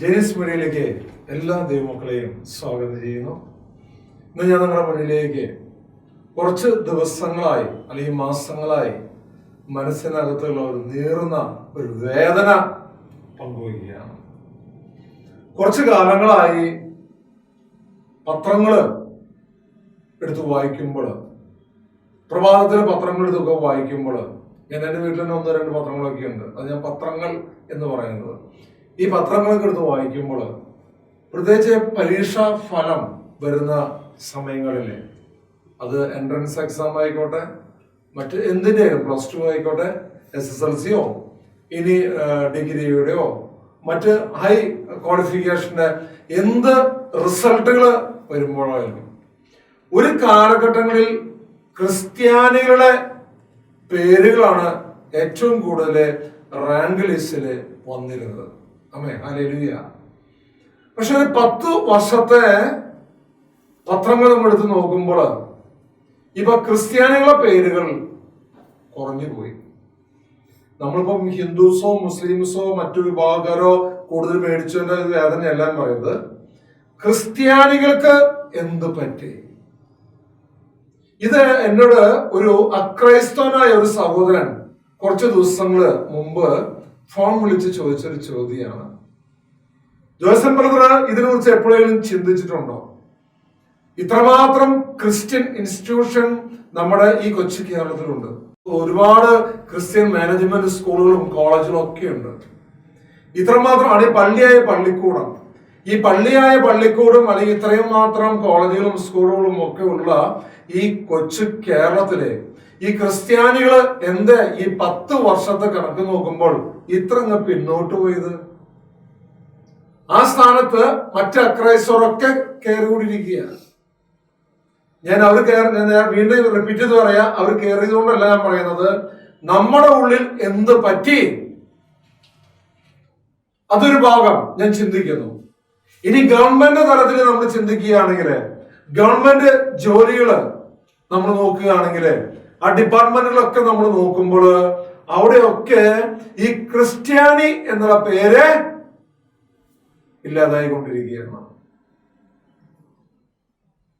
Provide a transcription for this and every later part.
ജെനിസ് മീഡിയയിലേക്ക് എല്ലാ ദൈവമക്കളെയും സ്വാഗതം ചെയ്യുന്നു. ഇന്ന് ഞാൻ നിങ്ങളുടെ മുന്നിലേക്ക് കുറച്ച് ദിവസങ്ങളായി അല്ലെങ്കിൽ മാസങ്ങളായി മനസ്സിനകത്തുള്ള ഒരു നീറുന്ന ഒരു വേദന പങ്കുവയ്ക്കുകയാണ്. കുറച്ച് കാലങ്ങളായി പത്രങ്ങൾ എടുത്ത് വായിക്കുമ്പോൾ പ്രഭാതത്തിൽ പത്രങ്ങൾ എടുത്തൊക്കെ വായിക്കുമ്പോൾ ഞാൻ എന്റെ വീട്ടിൽ തന്നെ ഒന്നോ രണ്ട് പത്രങ്ങളൊക്കെ ഉണ്ട് അത് ഞാൻ പത്രങ്ങൾ എന്ന് പറയുന്നത്. ഈ പത്രങ്ങളൊക്കെ എടുത്ത് വായിക്കുമ്പോൾ പ്രത്യേകിച്ച് പരീക്ഷാ ഫലം വരുന്ന സമയങ്ങളിൽ അത് എൻട്രൻസ് എക്സാം ആയിക്കോട്ടെ മറ്റ് എന്തിന്റെയും പ്ലസ് ടു ആയിക്കോട്ടെ എസ് എസ് എൽ സിയോ ഇനി ഡിഗ്രിയുടെയോ മറ്റ് ഹൈ ക്വാളിഫിക്കേഷന്റെ എന്ത് റിസൾട്ടുകൾ വരുമ്പോഴായാലും ഒരു കാലഘട്ടങ്ങളിൽ ക്രിസ്ത്യാനികളുടെ പേരുകളാണ് ഏറ്റവും കൂടുതൽ റാങ്ക് ലിസ്റ്റിൽ വന്നിരുന്നത്. അമ്മേ അലലുയ പക്ഷെ ഒരു പത്ത് വർഷത്തെ പത്രങ്ങൾ നമ്മൾ എടുത്ത് നോക്കുമ്പോൾ ഇപ്പൊ ക്രിസ്ത്യാനികളുടെ പേരുകൾ കുറഞ്ഞു പോയി. നമ്മളിപ്പം ഹിന്ദുസോ മുസ്ലിംസോ മറ്റു വിഭാഗക്കാരോ കൂടുതൽ മേടിച്ചതിന്റെ വേദന എന്ന് പറയുന്നത് ക്രിസ്ത്യാനികൾക്ക് എന്ത് പറ്റി? ഇത് എന്നോട് ഒരു അക്രൈസ്തവനായ ഒരു സഹോദരൻ കുറച്ച് ദിവസങ്ങൾ മുമ്പ് ഫോൺ വിളിച്ച് ചോദിച്ചൊരു ചോദ്യമാണ് ജോസഫ് ബ്രദർ ഇതിനെക്കുറിച്ച് എപ്പോഴെങ്കിലും ചിന്തിച്ചിട്ടുണ്ടോ? ഇത്രമാത്രം ക്രിസ്ത്യൻ ഇൻസ്റ്റിറ്റ്യൂഷൻ നമ്മുടെ ഈ കൊച്ചു കേരളത്തിലുണ്ട്. ഒരുപാട് ക്രിസ്ത്യൻ മാനേജ്മെന്റ് സ്കൂളുകളും കോളേജുകളും ഒക്കെ ഉണ്ട് ഇത്രമാത്രം ഈ പള്ളിയായ പള്ളിക്കൂടം. ഈ പള്ളിയായ പള്ളിക്കൂടും അല്ലെങ്കിൽ ഇത്രയും മാത്രം കോളേജുകളും സ്കൂളുകളും ഒക്കെ ഉള്ള ഈ കൊച്ചു കേരളത്തിലെ ഈ ക്രിസ്ത്യാനികൾ എന്ത് ഈ പത്ത് വർഷത്തെ കണക്ക് നോക്കുമ്പോൾ ഇത്ര അങ്ങ് പിന്നോട്ട് പോയത്? ആ സ്ഥാനത്ത് മറ്റ് അക്രൈസ്തവരൊക്കെ കയറിക്കൊണ്ടിരിക്കുകയാണ് ഞാൻ അവർ കയറി വീണ്ടും റിപ്പീറ്റ് ചെയ്ത് പറയാം. അവർ കയറിയതുകൊണ്ടല്ല ഞാൻ പറയുന്നത്. നമ്മുടെ ഉള്ളിൽ എന്ത് പറ്റി? അതൊരു ഭാഗം ഞാൻ ചിന്തിക്കുന്നു. ഇനി ഗവൺമെന്റ് തലത്തിൽ നമ്മൾ ചിന്തിക്കുകയാണെങ്കിൽ ഗവൺമെന്റ് ജോലികൾ നമ്മൾ നോക്കുകയാണെങ്കിൽ ആ ഡിപ്പാർട്ട്മെന്റിലൊക്കെ നമ്മൾ നോക്കുമ്പോൾ അവിടെയൊക്കെ ഈ ക്രിസ്ത്യാനി എന്നുള്ള പേര് ഇല്ലാതായി കൊണ്ടിരിക്കുകയാണ്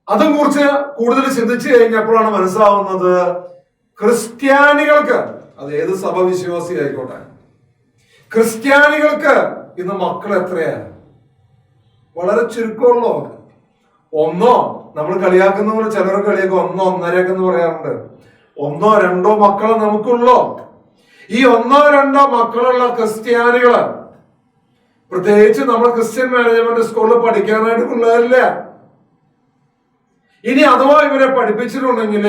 അതും കുറിച്ച് കൂടുതൽ ചിന്തിച്ചു കഴിഞ്ഞപ്പോഴാണ് മനസ്സിലാവുന്നത് ക്രിസ്ത്യാനികൾക്ക് അത് ഏത് സഭ വിശ്വാസി ആയിക്കോട്ടെ ക്രിസ്ത്യാനികൾക്ക് ഇന്ന് മക്കൾ എത്രയാണ്? വളരെ ചുരുക്കമുള്ളോ? ഒന്നോ? നമ്മൾ കളിയാക്കുന്ന പോലെ ചിലർ കളിയാക്കും ഒന്നോ ഒന്നരയൊക്കെ എന്ന് പറയാറുണ്ട്. ഒന്നോ രണ്ടോ മക്കൾ നമുക്കുള്ളോ. ഈ ഒന്നോ രണ്ടോ മക്കളുള്ള ക്രിസ്ത്യാനികൾ പ്രത്യേകിച്ച് നമ്മൾ ക്രിസ്ത്യൻ മാനേജ്മെന്റ് സ്കൂളിൽ പഠിക്കാനായിട്ട് പിള്ളേരില്ല. ഇനി അഥവാ ഇവരെ പഠിപ്പിച്ചിട്ടുണ്ടെങ്കിൽ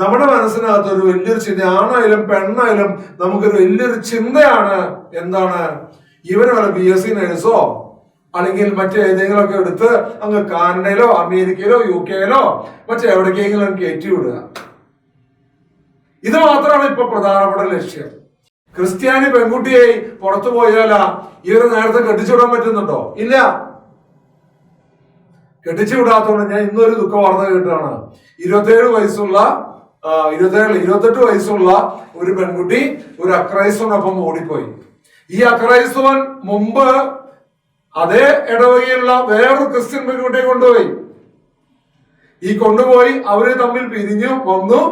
നമ്മുടെ മനസ്സിനകത്ത് ഒരു വലിയൊരു ചിന്ത ആണായാലും പെണ്ണായാലും നമുക്കൊരു വലിയൊരു ചിന്തയാണ് എന്താണ്? ഇവർ വല്ല ബി എസ് സി നേഴ്സോ അല്ലെങ്കിൽ മറ്റേതെങ്കിലും ഒക്കെ എടുത്ത് അങ്ങ് കാനഡയിലോ അമേരിക്കയിലോ യു കെയിലോ മറ്റെവിടേക്കെങ്കിലും കയറ്റി വിടുക. ഇത് മാത്രമാണ് ഇപ്പൊ പ്രധാനപ്പെട്ട ലക്ഷ്യം. ക്രിസ്ത്യാനി പെൺകുട്ടിയെ പുറത്തു പോയാല ഇവർ നേരത്തെ കെട്ടിച്ചുവിടാൻ പറ്റുന്നുണ്ടോ? ഇല്ല. കെട്ടിച്ചു വിടാത്തതുകൊണ്ട് ഞാൻ ഇന്നൊരു ദുഃഖ വാർത്ത കേട്ടാണ് ഇരുപത്തേഴ് വയസ്സുള്ള ഇരുപത്തേഴ് ഇരുപത്തെട്ട് വയസ്സുള്ള ഒരു പെൺകുട്ടി ഒരു അക്രൈസ്തവനൊപ്പം ഓടിപ്പോയി. ഈ അക്രൈസ്തവൻ മുമ്പ് അതേ ഇടവകയിലുള്ള വേറൊരു ക്രിസ്ത്യൻ പെൺകുട്ടിയെ കൊണ്ടുപോയി. ഈ കൊണ്ടുപോയി അവർ തമ്മിൽ പിരിഞ്ഞു വന്നു.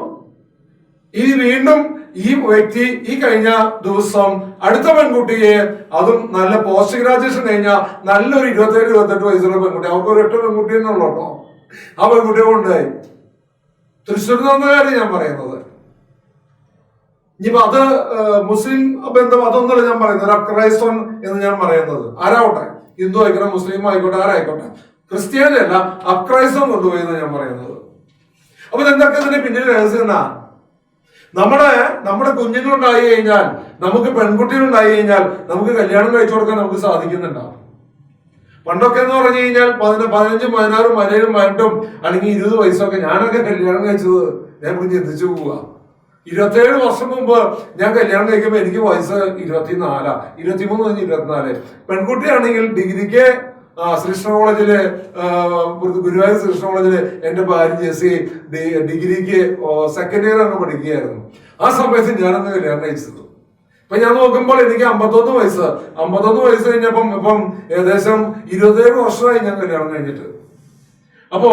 ഇനി വീണ്ടും ഈ വ്യക്തി ഈ കഴിഞ്ഞ ദിവസം അടുത്ത പെൺകുട്ടിയെ അതും നല്ല പോസ്റ്റ് ഗ്രാജുവേഷൻ കഴിഞ്ഞ നല്ലൊരു ഇരുപത്തേഴ് ഇരുപത്തെട്ട് വയസ്സുള്ള പെൺകുട്ടി. അവർക്ക് ഒരു എട്ട് പെൺകുട്ടി തന്നെ ഉള്ളൂ കേട്ടോ. ആ പെൺകുട്ടിയെ കൊണ്ടുപോയി തൃശ്ശൂർ നിന്നുകാരാണ് ഞാൻ പറയുന്നത്. ഇനിയിപ്പോ അത് മുസ്ലിം ബന്ധം അതൊന്നല്ല ഞാൻ പറയുന്നത്. ഒരു അക്രൈസ്തവൻ എന്ന് ഞാൻ പറയുന്നത്. ആരാവട്ടെ? ഹിന്ദു ആയിക്കോട്ടെ മുസ്ലിം ആയിക്കോട്ടെ ആരായിക്കോട്ടെ. ക്രിസ്ത്യാനി അല്ല അക്രൈസ്തവൻ കൊണ്ടുപോയി എന്ന് ഞാൻ പറയുന്നത്. അപ്പൊ ഇതെന്തൊക്കെ ഇതിന്റെ പിന്നിൽ രഹസ്യം എന്നാ? നമ്മുടെ നമ്മുടെ കുഞ്ഞുങ്ങളുണ്ടായി കഴിഞ്ഞാൽ നമുക്ക് പെൺകുട്ടികളുണ്ടായി കഴിഞ്ഞാൽ നമുക്ക് കല്യാണം കഴിച്ചു കൊടുക്കാൻ നമുക്ക് സാധിക്കുന്നുണ്ടാവും. പണ്ടൊക്കെ എന്ന് പറഞ്ഞു കഴിഞ്ഞാൽ പതിന പതിനഞ്ചും പതിനാറും പതിനേഴും പതിനെട്ടും അല്ലെങ്കിൽ ഇരുപത് വയസ്സൊക്കെ ഞാനൊക്കെ കല്യാണം കഴിച്ചത് ഞാൻ ഇവിടെ ചിന്തിച്ചു പോവുക. ഇരുപത്തേഴ് വർഷം മുമ്പ് ഞാൻ കല്യാണം കഴിക്കുമ്പോൾ എനിക്ക് വയസ്സ് ഇരുപത്തിനാലാ ഇരുപത്തിമൂന്ന് ഇരുപത്തിനാല്. പെൺകുട്ടിയാണെങ്കിൽ ഡിഗ്രിക്ക് ആ, ശ്രീകൃഷ്ണ കോളേജിൽ ഗുരുവായൂർ ശ്രീകൃഷ്ണ കോളേജിൽ എന്റെ ഭാര്യ ജെസി ഡിഗ്രിക്ക് സെക്കൻഡ് ഇയർ ആണ് പഠിക്കുകയായിരുന്നു. ആ സമയത്ത് ഞാനന്ന് കല്യാണം കഴിച്ചത്. അപ്പൊ ഞാൻ നോക്കുമ്പോൾ എനിക്ക് അമ്പത്തൊന്ന് വയസ്സ്. അമ്പത്തൊന്ന് വയസ്സ് കഴിഞ്ഞപ്പം ഇപ്പം ഏകദേശം ഇരുപത്തേഴ് വർഷമായി ഞാൻ കല്യാണം കഴിഞ്ഞിട്ട്. അപ്പോ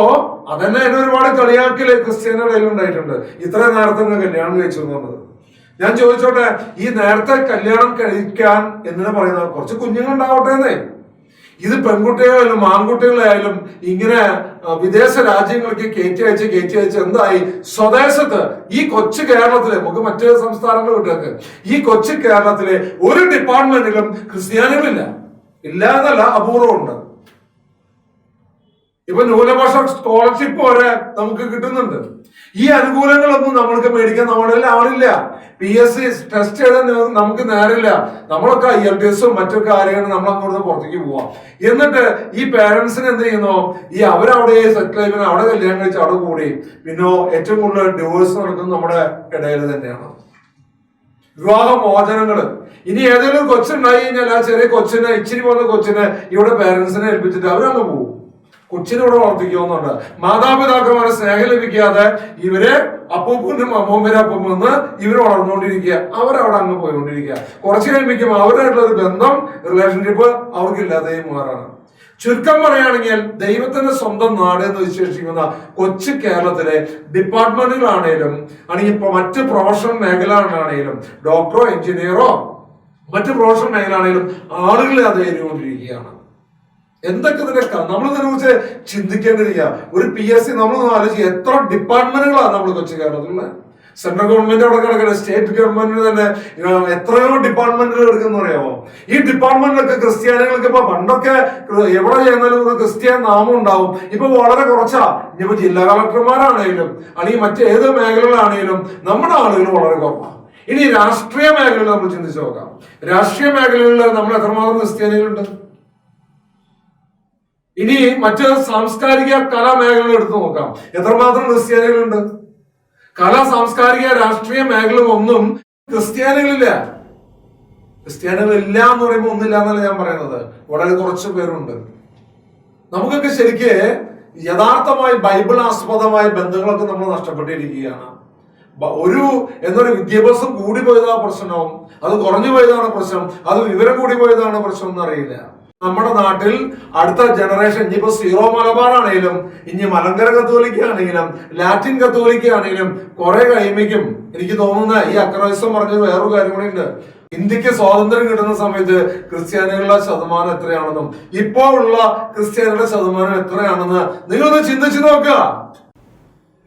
അതന്നെ എന്നെ ഒരുപാട് കളിയാക്കൽ ക്രിസ്ത്യാനിയുടെ ഉണ്ടായിട്ടുണ്ട്. ഇത്ര നേരത്തെ കല്യാണം കഴിച്ചു എന്നുള്ളത് ഞാൻ ചോദിച്ചോട്ടെ ഈ നേരത്തെ കല്യാണം കഴിക്കാൻ എന്തിനാ പറയുന്നത്? കുറച്ച് കുഞ്ഞുങ്ങൾ ഉണ്ടാവട്ടെ എന്നേ. ഇത് പെൺകുട്ടികളായാലും ആൺകുട്ടികളായാലും ഇങ്ങനെ വിദേശ രാജ്യങ്ങൾക്ക് കയറ്റി അയച്ച് കയറ്റി അയച്ച് എന്തായി? സ്വദേശത്ത് ഈ കൊച്ചു കേരളത്തിലെ നമുക്ക് മറ്റു സംസ്ഥാനങ്ങൾ വിട്ടേക്ക്. ഈ കൊച്ചു കേരളത്തിലെ ഒരു ഡിപ്പാർട്ട്മെന്റിലും ക്രിസ്ത്യാനികളില്ല. ഇല്ലാന്നല്ല അപൂർവമുണ്ട്. ഇപ്പൊ ന്യൂനപക്ഷ സ്കോളർഷിപ്പ് വരെ നമുക്ക് കിട്ടുന്നുണ്ട്. ഈ അനുകൂലങ്ങളൊന്നും നമ്മൾക്ക് മേടിക്കാൻ നമ്മളിൽ ആളില്ല. പി എസ് സി ടെസ്റ്റ് ചെയ്താൽ നമുക്ക് നേരില്ല. നമ്മളൊക്കെ ഐ എൽ ടി എസും മറ്റൊക്കെ കാര്യങ്ങളും നമ്മൾ അങ്ങോട്ട് പുറത്തേക്ക് പോവാം. എന്നിട്ട് ഈ പേരൻസിന് എന്ത് ചെയ്യുന്നു? ഈ അവരവിടെ സെറ്റിൽ ആയി പിന്നെ അവിടെ കല്യാണം കഴിച്ച് അവിടെ കൂടി. പിന്നെ ഏറ്റവും കൂടുതൽ ഡിവോഴ്സ് നടക്കുന്നത് നമ്മുടെ ഇടയിൽ തന്നെയാണ്. വിവാഹ മോചനങ്ങൾ ഇനി ഏതെങ്കിലും കൊച്ചുണ്ടായി കഴിഞ്ഞാൽ ആ ചെറിയ കൊച്ചിനെ ഇച്ചിരി പോകുന്ന കൊച്ചിനെ ഇവിടെ പേരൻസിനെ ഏൽപ്പിച്ചിട്ട് അവരങ്ങ് പോകും. കൊച്ചിനെ ഇവിടെ വളർത്തിക്കുന്നുണ്ട് മാതാപിതാക്കന്മാരെ സ്നേഹം ലഭിക്കാതെ ഇവർ അപ്പൂപ്പനും അമ്മൂമ്മനും വന്ന് ഇവർ വളർന്നുകൊണ്ടിരിക്കുക. അവരവിടെ അങ്ങ് പോയിക്കൊണ്ടിരിക്കുക. കുറച്ച് കഴിയുമ്പോഴേക്കും അവരായിട്ടുള്ള ഒരു ബന്ധം റിലേഷൻഷിപ്പ് അവർക്കില്ലാതെയും മാറാണ് ചുരുക്കം പറയുകയാണെങ്കിൽ ദൈവത്തിന്റെ സ്വന്തം നാട് എന്ന് വിശേഷിക്കുന്ന കൊച്ചു കേരളത്തിലെ ഡിപ്പാർട്ട്മെന്റുകളാണേലും അല്ലെങ്കിൽ ഇപ്പൊ മറ്റ് പ്രൊഫഷണൽ മേഖലകളാണേലും ഡോക്ടറോ എഞ്ചിനീയറോ മറ്റ് പ്രൊഫഷണൽ മേഖലയാണെങ്കിലും ആളുകളെ അത് ഏറിക്കൊണ്ടിരിക്കുകയാണ് എന്തൊക്കെ ഇതിന്റെ നമ്മൾ ഇതിനെ കുറിച്ച് ചിന്തിക്കേണ്ടിരിക്കുക. ഒരു പി എസ് സി നമ്മൾ ആലോചിക്കുക എത്ര ഡിപ്പാർട്ട്മെന്റുകളാണ് നമ്മൾ കൊച്ചു കേരളത്തിലുള്ള? സെൻട്രൽ ഗവൺമെന്റ് അവിടെ കിടക്കുന്നത് സ്റ്റേറ്റ് ഗവൺമെന്റിന് തന്നെ എത്രയോ ഡിപ്പാർട്ട്മെന്റുകൾ എടുക്കുന്ന അറിയാമോ ഈ ഡിപ്പാർട്ട്മെന്റിലൊക്കെ ക്രിസ്ത്യാനികൾക്ക് ഇപ്പൊ പണ്ടൊക്കെ എവിടെ ചെന്നാലും ഒരു ക്രിസ്ത്യൻ നാമം ഉണ്ടാവും. ഇപ്പൊ വളരെ കുറച്ചാ. ഇനിയിപ്പോ ജില്ലാ കളക്ടർമാരാണെങ്കിലും അല്ലെങ്കിൽ മറ്റേത് മേഖലകളാണെങ്കിലും നമ്മുടെ ആളുകൾ വളരെ കുറവാണ് ഇനി രാഷ്ട്രീയ മേഖലകൾ നമ്മൾ ചിന്തിച്ചു നോക്കാം. രാഷ്ട്രീയ മേഖലകളിൽ നമ്മൾ എത്രമാത്രം ക്രിസ്ത്യാനികളുണ്ട്? ഇനി മറ്റ് സാംസ്കാരിക കലാമേഖലകൾ എടുത്തു നോക്കാം. എത്രമാത്രം ക്രിസ്ത്യാനികളുണ്ട്? കലാ സാംസ്കാരിക രാഷ്ട്രീയ മേഖല ഒന്നും ക്രിസ്ത്യാനികളില്ല. ക്രിസ്ത്യാനികൾ ഇല്ല എന്ന് പറയുമ്പോൾ ഒന്നില്ല എന്നല്ല ഞാൻ പറയുന്നത്. വളരെ കുറച്ച് പേരുണ്ട്. നമുക്കൊക്കെ ശരിക്ക് യഥാർത്ഥമായി ബൈബിൾ ആസ്പദമായ ബന്ധങ്ങളൊക്കെ നമ്മൾ നഷ്ടപ്പെട്ടിരിക്കുകയാണ്. ഒരു എന്നൊരു വിദ്യാഭ്യാസം കൂടി പോയതാ പ്രശ്നവും അത് കുറഞ്ഞു പോയതാണ് പ്രശ്നം. അത് വിവരം കൂടി പോയതാണ് പ്രശ്നം എന്ന് അറിയില്ല നമ്മുടെ നാട്ടിൽ അടുത്ത ജനറേഷൻ ഇനിയിപ്പോ സീറോ മലബാർ ആണെങ്കിലും ഇനി മലങ്കര കത്തോലിക്ക ആണെങ്കിലും ലാറ്റിൻ കത്തോലിക്ക ആണെങ്കിലും കുറെ കഴിയുമ്പോഴേക്കും എനിക്ക് തോന്നുന്ന ഈ അക്രൈസ്തം പറഞ്ഞത് വേറൊരു കാര്യം കൂടി ഉണ്ട്. ഇന്ത്യയ്ക്ക് സ്വാതന്ത്ര്യം കിട്ടുന്ന സമയത്ത് ക്രിസ്ത്യാനികളുടെ ശതമാനം എത്രയാണെന്നും ഇപ്പോ ഉള്ള ക്രിസ്ത്യാനികളുടെ ശതമാനം എത്രയാണെന്ന് നിങ്ങളൊന്ന് ചിന്തിച്ചു നോക്കുക.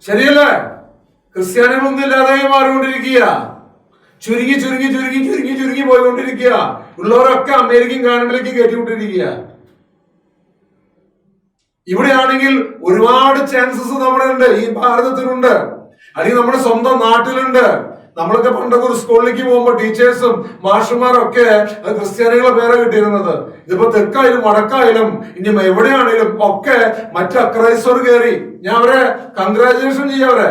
ശരിയല്ലേ? ക്രിസ്ത്യാനികളൊന്നും ഇല്ലാതായി മാറിക്കൊണ്ടിരിക്കുക ചുരുങ്ങി ചുരുങ്ങി ചുരുങ്ങി ചുരുങ്ങി പോയിക്കൊണ്ടിരിക്കുക. ഉള്ളവരൊക്കെ അമേരിക്കൻ കാനഡയിലേക്ക് കയറ്റിവിട്ടിരിക്കുക. ഇവിടെയാണെങ്കിൽ ഒരുപാട് ചാൻസസ് നമ്മുടെ ഉണ്ട്. ഈ ഭാരതത്തിലുണ്ട് അല്ലെങ്കിൽ നമ്മുടെ സ്വന്തം നാട്ടിലുണ്ട്. നമ്മളൊക്കെ പണ്ടൊക്കെ ഒരു സ്കൂളിലേക്ക് പോകുമ്പോൾ ടീച്ചേഴ്സും മാഷുമാരും ഒക്കെ ക്രിസ്ത്യാനികളെ പേരെ കിട്ടിയിരുന്നത്. ഇതിപ്പോ തെക്കായാലും വടക്കായാലും ഇനി എവിടെയാണെങ്കിലും ഒക്കെ മറ്റു അക്രൈസ്വർ കയറി ഞാൻ അവരെ കൺഗ്രാചുലേഷൻ ചെയ്യാവരെ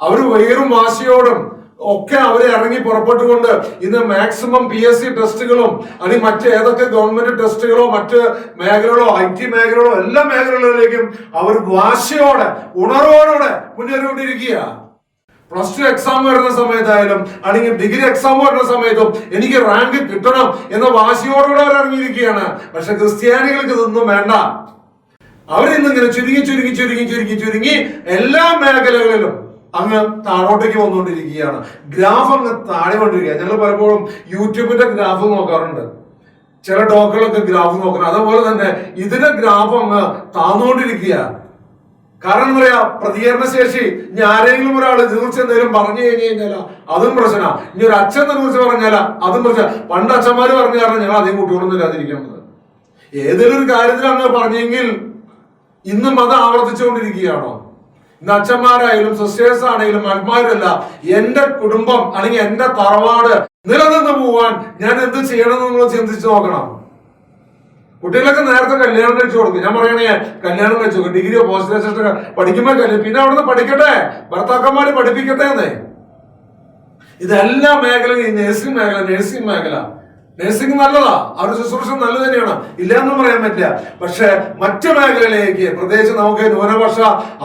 അവർ. വൈറും വാശിയോടും ഒക്കെ അവരെ ഇറങ്ങി പുറപ്പെട്ടുകൊണ്ട് ഇന്ന് മാക്സിമം പി എസ് സി ടെസ്റ്റുകളും അല്ലെങ്കിൽ മറ്റ് ഏതൊക്കെ ഗവൺമെന്റ് ടെസ്റ്റുകളോ മറ്റ് മേഖലകളോ ഐ ടി മേഖലകളോ എല്ലാ മേഖലകളിലേക്കും അവർ വാശിയോടെ ഉണർവോടെ മുന്നേറിക്കൊണ്ടിരിക്കുക പ്ലസ് ടു എക്സാം വരുന്ന സമയത്തായാലും അല്ലെങ്കിൽ ഡിഗ്രി എക്സാം വരുന്ന സമയത്തും എനിക്ക് റാങ്ക് കിട്ടണം എന്ന വാശിയോടുകൂടെ അവർ ഇറങ്ങിയിരിക്കുകയാണ്. പക്ഷെ ക്രിസ്ത്യാനികൾക്ക് ഇതൊന്നും വേണ്ട. അവരിന്നിങ്ങനെ ചുരുങ്ങി ചുരുങ്ങി ചുരുങ്ങി ചുരുങ്ങി ചുരുങ്ങി എല്ലാ മേഖലകളിലും അങ്ങ് താഴോട്ടേക്ക് വന്നുകൊണ്ടിരിക്കുകയാണ്. ഗ്രാഫ് അങ്ങ് താഴെ കൊണ്ടിരിക്കുക ഞങ്ങൾ പലപ്പോഴും യൂട്യൂബിന്റെ ഗ്രാഫ് നോക്കാറുണ്ട്. ചില ടോക്കുകളൊക്കെ ഗ്രാഫ് നോക്കണം അതുപോലെ തന്നെ ഇതിന്റെ ഗ്രാഫ് അങ്ങ് താന്നുകൊണ്ടിരിക്കുക കാരണം എന്താ പറയാ? പ്രതികരണ ശേഷി. ഇനി ആരെങ്കിലും ഒരാൾ തീർച്ച എന്തെങ്കിലും പറഞ്ഞു കഴിഞ്ഞു കഴിഞ്ഞാൽ അതും പ്രശ്ന ഇനി ഒരു അച്ഛൻ ഇതിനെ കുറിച്ച് പറഞ്ഞാൽ അതും പ്രശ്ന പണ്ട് അച്ഛന്മാര് പറഞ്ഞു കാരണം ഞങ്ങൾ അധികം കുട്ടികളൊന്നും ഇല്ലാതിരിക്കുന്നത്. ഏതെങ്കിലും ഒരു കാര്യത്തിൽ പറഞ്ഞെങ്കിൽ ഇന്നും അത് ആവർത്തിച്ചുകൊണ്ടിരിക്കുകയാണോ? ഇന്ന് അച്ഛന്മാരായാലും സിസ്റ്റേഴ്സ് ആണെങ്കിലും അന്മാരല്ല എന്റെ കുടുംബം അല്ലെങ്കിൽ എന്റെ തറവാട് നിലനിന്ന് പോവാൻ ഞാൻ എന്ത് ചെയ്യണം എന്ന് നിങ്ങൾ ചിന്തിച്ചു നോക്കണം. കുട്ടികളൊക്കെ നേരത്തെ കല്യാണം കഴിച്ചു കൊടുക്കും. ഞാൻ പറയണേ കല്യാണം കഴിച്ചു ഡിഗ്രി ഡിഗ്രിയോ പോസ്റ്റ് ഗ്രാജുവേഷനോ പഠിക്കുമ്പോ കല്യാണം പിന്നെ അവിടുന്ന് പഠിക്കട്ടെ ഭർത്താക്കന്മാര് പഠിപ്പിക്കട്ടെ എന്നേ. ഇതെല്ലാ മേഖലയും ഈ നഴ്സിംഗ് മേഖല നഴ്സിംഗ് മേഖല. നഴ്സിംഗ് നല്ലതാ. അവരുടെ ശുശ്രൂഷ നല്ലത് തന്നെയാണ്. എന്ന് പറയാൻ പറ്റില്ല. പക്ഷെ മറ്റു മേഖലയിലേക്ക് പ്രത്യേകിച്ച് നമുക്ക് ന്യൂനപക്ഷ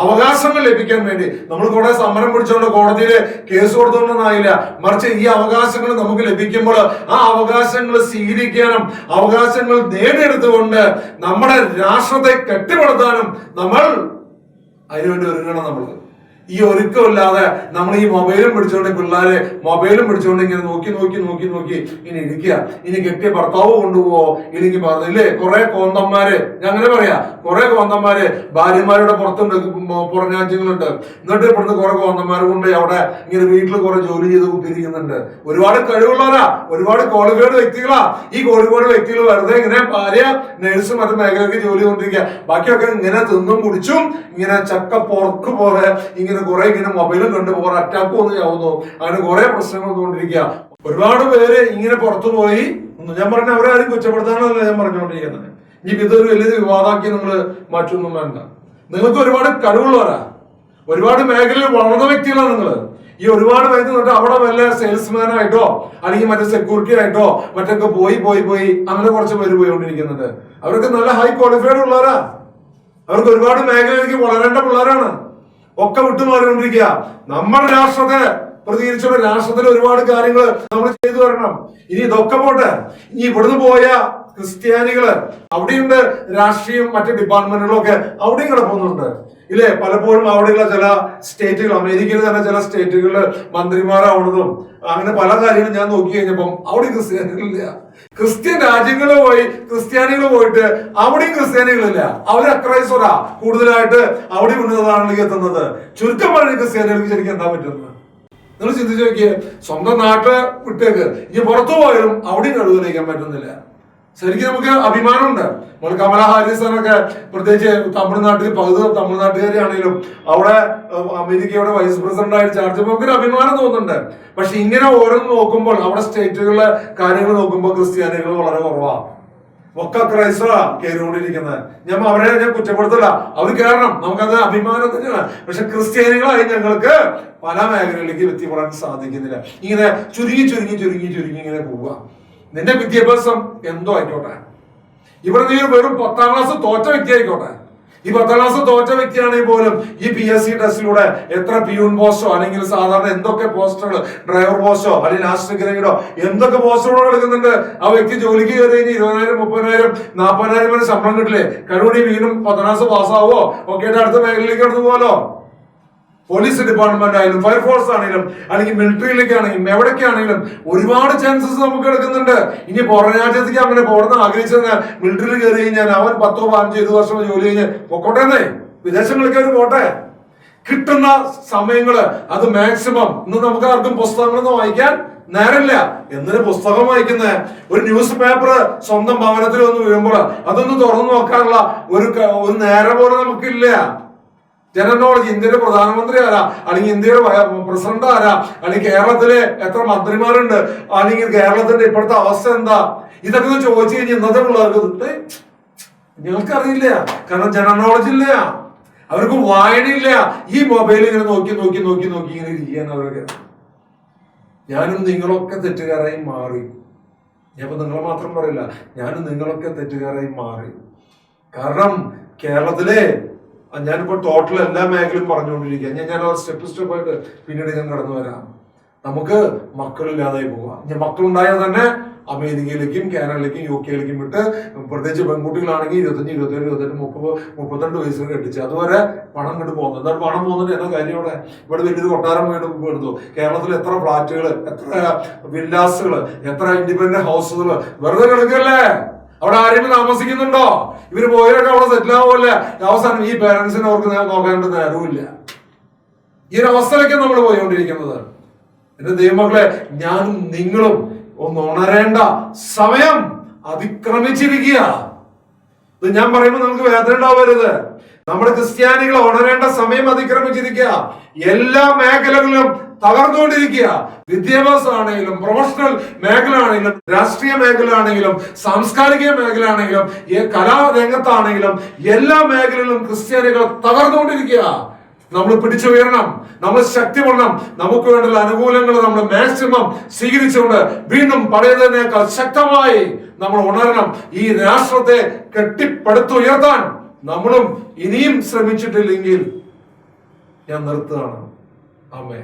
അവകാശങ്ങൾ ലഭിക്കാൻ വേണ്ടി നമ്മൾ കുറെ സമരം പിടിച്ചുകൊണ്ട് കോടതിയിൽ കേസ് കൊടുത്തോണ്ടെന്നായില്ല മറിച്ച് ഈ അവകാശങ്ങൾ നമുക്ക് ലഭിക്കുമ്പോൾ ആ അവകാശങ്ങൾ സ്വീകരിക്കാനും അവകാശങ്ങൾ നേടിയെടുത്തുകൊണ്ട് നമ്മുടെ രാഷ്ട്രത്തെ കെട്ടിപ്പടുത്താനും നമ്മൾ അതിനുവേണ്ടി ഒരുങ്ങണം നമ്മൾ ഈ ഒരുക്കമില്ലാതെ നമ്മൾ ഈ മൊബൈലും പിടിച്ചുകൊണ്ട് പിള്ളേരെ മൊബൈലും പിടിച്ചുകൊണ്ട് ഇങ്ങനെ നോക്കി നോക്കി നോക്കി നോക്കി ഇനി ഇരിക്കുക. ഇനി കെട്ടിയ ഭർത്താവ് കൊണ്ടുപോവോ? ഇല്ലെങ്കിൽ പറഞ്ഞില്ലേ കുറെ കോന്തന്മാര് ഞാൻ അങ്ങനെ പറയാ. കുറെ കോന്തന്മാര് ഭാര്യമാരുടെ പുറത്തുണ്ട് പുറം രാജ്യങ്ങളുണ്ട്. എന്നിട്ട് ഇവിടുന്ന് കുറെ കോന്തന്മാരും കൊണ്ട് അവിടെ ഇങ്ങനെ വീട്ടിൽ കുറെ ജോലി ചെയ്ത് കുത്തിയിരിക്കുന്നുണ്ട്. ഒരുപാട് കഴിവുള്ളവരാ ഒരുപാട് ക്വാളിഫൈഡ് വ്യക്തികളാ. ഈ കോഴിക്കോട് വ്യക്തികൾ വെറുതെ ഇങ്ങനെ ഭാര്യ നഴ്സും മറ്റു മേഖലയ്ക്ക് ജോലി കൊണ്ടിരിക്കുക. ബാക്കിയൊക്കെ ഇങ്ങനെ തിന്നും കുടിച്ചും ഇങ്ങനെ ചക്ക പോർക്ക് പോലെ ഇങ്ങനെ കുറെ ഇങ്ങനെ മൊബൈലും കണ്ട് കുറെ അറ്റാക്ക് വന്ന് ചാവുന്നു. അങ്ങനെ കുറെ പ്രശ്നങ്ങൾ വന്നുകൊണ്ടിരിക്കുക. ഒരുപാട് പേര് ഇങ്ങനെ പുറത്തു പോയി. ഞാൻ പറഞ്ഞ അവരെ ആരും കുറ്റപ്പെടുത്താനല്ല ഞാൻ പറഞ്ഞുകൊണ്ടിരിക്കുന്നത്. ഇനി ഇതൊരു വലിയ വിവാദമാക്കി നിങ്ങൾ മാറ്റൊന്നും വേണ്ട. നിങ്ങൾക്ക് ഒരുപാട് കഴിവുള്ളവരാ. ഒരുപാട് മേഖലയിൽ വളർന്ന വ്യക്തികളാണ് നിങ്ങൾ ഈ ഒരുപാട് തൊട്ട് അവിടെ വല്ല സെയിൽസ്മാൻ ആയിട്ടോ അല്ലെങ്കിൽ മറ്റേ സെക്യൂരിറ്റി ആയിട്ടോ മറ്റൊക്കെ പോയി പോയി പോയി അങ്ങനെ കുറച്ച് പേര് പോയിക്കൊണ്ടിരിക്കുന്നുണ്ട് അവരൊക്കെ നല്ല ഹൈ ക്വാളിഫൈഡ് ഉള്ളവരാ. അവർക്ക് ഒരുപാട് മേഖലയിലേക്ക് വളരേണ്ട പിള്ളേരാണ്. ഒക്കെ വിട്ടുമാറിക്കൊണ്ടിരിക്കുക നമ്മുടെ രാഷ്ട്രത്തെ പ്രതികരിച്ചുള്ള രാഷ്ട്രത്തിൽ ഒരുപാട് കാര്യങ്ങൾ നമ്മൾ ചെയ്തു വരണം. ഇനി ഇതൊക്കെ പോട്ടെ. ഇനി ഇവിടുന്ന് പോയ ക്രിസ്ത്യാനികൾ അവിടെയുണ്ട് രാഷ്ട്രീയം മറ്റ് ഡിപ്പാർട്ട്മെന്റുകളൊക്കെ അവിടെയും കിടക്കുന്നുണ്ട് ഇല്ലേ? പലപ്പോഴും അവിടെയുള്ള ചില സ്റ്റേറ്റുകൾ അമേരിക്കയിൽ തന്നെ ചില സ്റ്റേറ്റുകളിൽ മന്ത്രിമാരാവണതും അങ്ങനെ പല കാര്യങ്ങളും ഞാൻ നോക്കി കഴിഞ്ഞപ്പം അവിടെ ക്രിസ്ത്യാനികളില്ല ക്രിസ്ത്യൻ രാജ്യങ്ങളിൽ പോയി ക്രിസ്ത്യാനികൾ പോയിട്ട് അവിടെയും ക്രിസ്ത്യാനികളില്ല അവർ അക്രൈസ്വരാ കൂടുതലായിട്ട് അവിടെ ഉന്നതതാണിലേക്ക് എത്തുന്നത്. ചുരുക്കം പറഞ്ഞ ക്രിസ്ത്യാനികൾക്ക് ശരിക്കും എന്താ പറ്റുന്നത്? നിങ്ങൾ ചിന്തിച്ചു നോക്കിയേ സ്വന്തം നാട്ട് വിട്ടേക്ക്. ഇനി പുറത്തു പോയാലും അവിടെയും കഴിവ് തെളിയിക്കാൻ പറ്റുന്നില്ല. ശരിക്കും നമുക്ക് അഭിമാനമുണ്ട്. നമ്മൾ കമല ഹാരിസനൊക്കെ പ്രത്യേകിച്ച് തമിഴ്നാട്ടിൽ പകുതി തമിഴ്നാട്ടുകാരിയാണെങ്കിലും അവിടെ അമേരിക്കയുടെ വൈസ് പ്രസിഡന്റ് ആയിട്ട് ചാർജ് നമുക്കൊരു അഭിമാനം തോന്നുന്നുണ്ട്. പക്ഷെ ഇങ്ങനെ ഓരോന്ന് നോക്കുമ്പോൾ അവിടെ സ്റ്റേറ്റുകളിലെ കാര്യങ്ങൾ നോക്കുമ്പോൾ ക്രിസ്ത്യാനികൾ വളരെ കുറവാണ് ഒക്കെ ക്രൈസ്തവ കയറിക്കൊണ്ടിരിക്കുന്നത് ഞാൻ അവരെ ഞാൻ കുറ്റപ്പെടുത്തില്ല. അവർ കാരണം നമുക്കത് അഭിമാനം തന്നെയാണ്. പക്ഷെ ക്രിസ്ത്യാനികളായി ഞങ്ങൾക്ക് പല മേഖലകളിലേക്ക് എത്തിപ്പെടാൻ സാധിക്കുന്നില്ല. ഇങ്ങനെ ചുരുങ്ങി ചുരുങ്ങി ചുരുങ്ങി ചുരുങ്ങി ഇങ്ങനെ പോവുക. നിന്റെ വിദ്യാഭ്യാസം എന്തോ ആയിക്കോട്ടെ. ഇവിടെ നീ വെറും പത്താം ക്ലാസ് തോറ്റ വ്യക്തി ആയിക്കോട്ടെ. ഈ പത്താം ക്ലാസ് തോറ്റ വ്യക്തിയാണെങ്കിൽ പോലും ഈ പി എസ് സി ടെസ്റ്റിലൂടെ എത്ര പിയൂൺ പോസ്റ്റോ അല്ലെങ്കിൽ സാധാരണ എന്തൊക്കെ പോസ്റ്റുകൾ ഡ്രൈവർ പോസ്റ്റോ അല്ലെങ്കിൽ ഗ്രേഡോ എന്തൊക്കെ പോസ്റ്റുകൾ എടുക്കുന്നുണ്ട്? ആ വ്യക്തി ജോലിക്ക് കയറി കഴിഞ്ഞ് ഇരുപതിനായിരം മുപ്പതിനായിരം നാൽപ്പതിനായിരം വരെ ശമ്പളം കിട്ടില്ലേ? കഴിവുകൂടി വീണ്ടും പത്താം ക്ലാസ് പാസ്സാവോ ഒക്കെ അടുത്ത മേഖലയിലേക്ക് കടന്നു പോകാലോ? പോലീസ് ഡിപ്പാർട്ട്മെന്റ് ആയാലും ഫയർഫോഴ്സ് ആണെങ്കിലും അല്ലെങ്കിൽ മിലിറ്ററിയിലേക്ക് ആണെങ്കിലും എവിടേക്ക് ആണെങ്കിലും ഒരുപാട് ചാൻസസ് നമുക്ക് എടുക്കുന്നുണ്ട്. ഇനി പുറം രാജ്യത്തേക്ക് അങ്ങനെ പോകണമെന്ന് ആഗ്രഹിച്ചത് മിലിറ്ററിയിൽ കയറി കഴിഞ്ഞാൽ അവൻ പത്തോ പതിനഞ്ചോ ഇരുപത് വർഷം ജോലി കഴിഞ്ഞ് പൊക്കോട്ടെന്നേ വിദേശങ്ങളിലേക്ക് അവർ പോട്ടെ. കിട്ടുന്ന സമയങ്ങൾ അത് മാക്സിമം ഇന്ന് നമുക്ക് ആർക്കും പുസ്തകങ്ങളൊന്നും വായിക്കാൻ നേരമില്ല. എന്തിനു പുസ്തകം വായിക്കുന്നത് ഒരു ന്യൂസ് പേപ്പർ സ്വന്തം ഭവനത്തിൽ വന്ന് വീഴുമ്പോൾ അതൊന്ന് തുറന്നു നോക്കാനുള്ള ഒരു ഒരു നേരം പോലും നമുക്കില്ല. ജനറൽ നോളജ് ഇന്ത്യയുടെ പ്രധാനമന്ത്രി ആരാ? അല്ലെങ്കിൽ ഇന്ത്യയുടെ പ്രസിഡന്റ് ആരാ? അല്ലെങ്കിൽ കേരളത്തിലെ എത്ര മന്ത്രിമാരുണ്ട്? അല്ലെങ്കിൽ കേരളത്തിന്റെ ഇപ്പോഴത്തെ അവസ്ഥ എന്താ? ഇതൊക്കെ ചോദിച്ചു കഴിഞ്ഞാൽ ഇന്നത്തെ പിള്ളേർക്ക് അറിയില്ല കാരണം ജനറൽ നോളജ് ഇല്ല. അവർക്ക് വായനയില്ല. ഈ മൊബൈൽ ഇങ്ങനെ നോക്കി നോക്കി നോക്കി നോക്കി ഇങ്ങനെ ഇരിക്കുകയാണ് അവർക്ക് ഞാനും നിങ്ങളൊക്കെ തെറ്റുകാരായി മാറി. ഇപ്പൊ നിങ്ങളെ മാത്രം പറയില്ല. ഞാനും നിങ്ങളൊക്കെ തെറ്റുകാരായി മാറി. കാരണം കേരളത്തിലെ ആ, ഞാനിപ്പോ ടോട്ടൽ എല്ലാ മേഖലയും പറഞ്ഞുകൊണ്ടിരിക്കുക ഞാൻ ഞാൻ സ്റ്റെപ്പ് സ്റ്റെപ്പ് ആയിട്ട് പിന്നീട് ഞാൻ കടന്നു വരാം. നമുക്ക് മക്കളില്ലാതായി പോവാം. ഞാൻ മക്കളുണ്ടായാൽ തന്നെ അമേരിക്കയിലേക്കും കാനഡയിലേക്കും യു കെയിലേക്കും വിട്ട് പ്രത്യേകിച്ച് പെൺകുട്ടികളാണെങ്കിൽ ഇരുപത്തഞ്ച് ഇരുപത്തേഴ് ഇരുപത്തെട്ട് മുപ്പത് മുപ്പത്തിരണ്ട് വയസ്സിൽ കെട്ടിച്ച് അതുവരെ പണം കണ്ടു പോകുന്നു. എന്നാൽ പണം പോകുന്നിട്ട് എന്നാ കാര്യം ഇവിടെ ഇവിടെ വലിയൊരു കൊട്ടാരം വീട് വരുന്നു കേരളത്തിൽ എത്ര ഫ്ലാറ്റുകൾ എത്ര വില്ലാസുകൾ എത്ര ഇൻഡിപെൻഡന്റ് ഹൗസുകൾ വെറുതെ കിടക്കല്ലേ അവിടെ ആരെങ്കിലും താമസിക്കുന്നുണ്ടോ? ഇവർ പോയവരൊക്കെ അവിടെ സെറ്റിൽ ആവുമല്ലേ അവസാനം ഈ പേരൻസിനെ നോക്കേണ്ട നോക്കാണ്ട് നേരവുമില്ല ഈ ഒരു അവസ്ഥയിലേക്ക് നമ്മൾ പോയിക്കൊണ്ടിരിക്കുന്നത്. എന്റെ ദൈവമക്കളെ ഞാനും നിങ്ങളും ഒന്ന് ഉണരേണ്ട സമയം അതിക്രമിച്ചിരിക്കുക ഇത് ഞാൻ പറയുമ്പോൾ നമുക്ക് വേദന ഉണ്ടാവരുത്. നമ്മുടെ ക്രിസ്ത്യാനികൾ ഉണരേണ്ട സമയം അതിക്രമിച്ചിരിക്കുക. എല്ലാ മേഖലകളിലും തകർന്നുകൊണ്ടിരിക്കുക. വിദ്യാഭ്യാസം ആണെങ്കിലും പ്രൊഫഷണൽ മേഖല ആണെങ്കിലും രാഷ്ട്രീയ മേഖല ആണെങ്കിലും സാംസ്കാരിക മേഖല ആണെങ്കിലും കലാരംഗത്താണെങ്കിലും എല്ലാ മേഖലകളിലും ക്രിസ്ത്യാനികൾ തകർന്നുകൊണ്ടിരിക്കുക. നമ്മൾ പിടിച്ചുയരണം. നമ്മൾ ശക്തി ശക്തിപ്പെടണം നമുക്ക് വേണ്ടുള്ള അനുകൂലങ്ങൾ നമ്മൾ മാക്സിമം സ്വീകരിച്ചുകൊണ്ട് വീണ്ടും പഴയതിനേക്കാൾ ശക്തമായി നമ്മൾ ഉണരണം. ഈ രാഷ്ട്രത്തെ കെട്ടിപ്പടുത്തുയർത്താൻ നമ്മളും ഇനിയും ശ്രമിച്ചിട്ടില്ലെങ്കിൽ ഞാൻ നിർത്തുകയാണ്. ആമേ